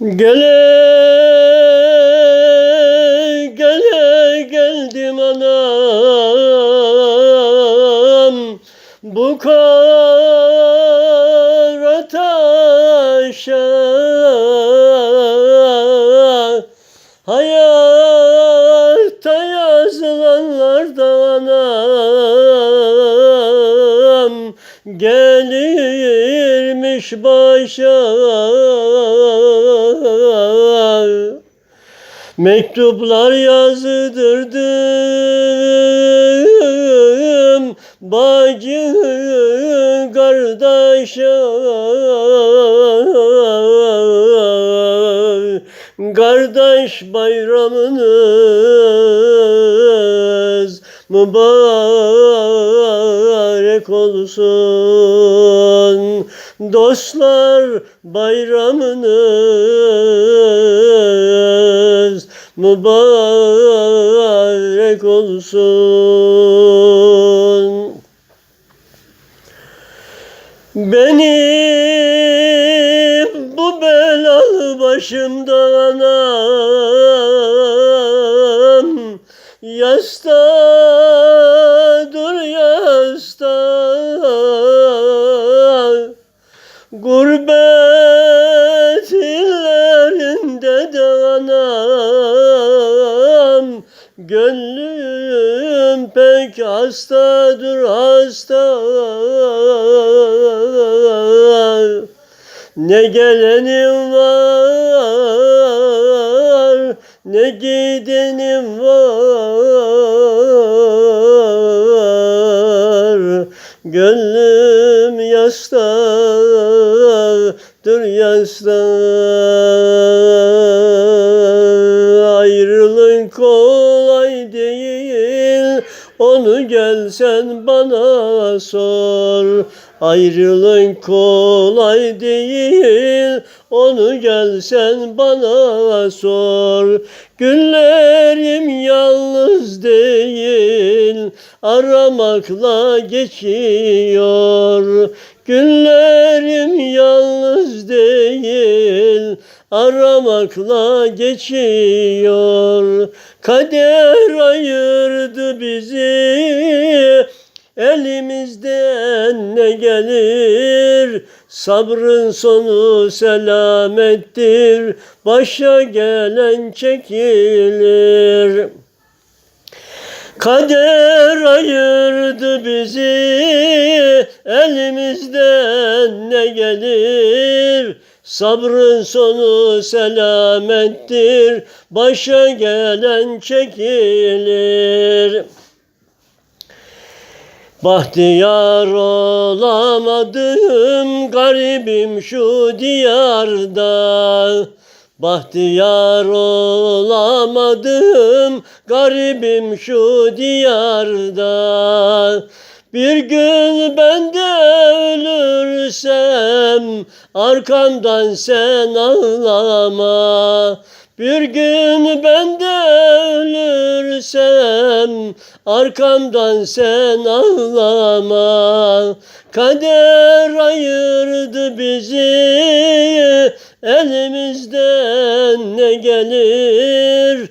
Gele gele geldim anam. Bu kara taşa hayatta yazılanlardan anam gelirmiş başa Mektuplar yazdırdım bacı kardeşe Kardeş bayramınız mübarek olsun Dostlar bayramınız mübarek olsun. Benim belalı başımda anam. Yasta dur yasta. Gurbet illerinde de anam. Gönlüm pek hastadır hasta. Ne gelenim var ne gidenim var? Gönlüm yasta dur yasta Onu gelsen bana sor. Ayrılın kolay değil Onu gelsen bana sor. Günlerim yalnız değil Aramakla geçiyor. Günlerim yalnız değil aramakla geçiyor. Kader ayırdı bizi, elimizden ne gelir? Sabrın sonu selamettir, başa gelen çekilir. Kader ayırdı bizi elimizden ne gelir Sabrın sonu selamettir başa gelen çekilir. Bahtiyar olamadım garibim şu diyarda. Bahtiyar olamadım garibim şu diyarda Bir gün ben de ölürsem arkamdan sen ağlama. Bir gün ben de ölürsem arkamdan sen ağlama. Kader ayırdı bizi elimizden ne gelir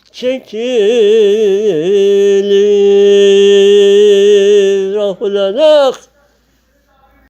çekilir. Ah ah.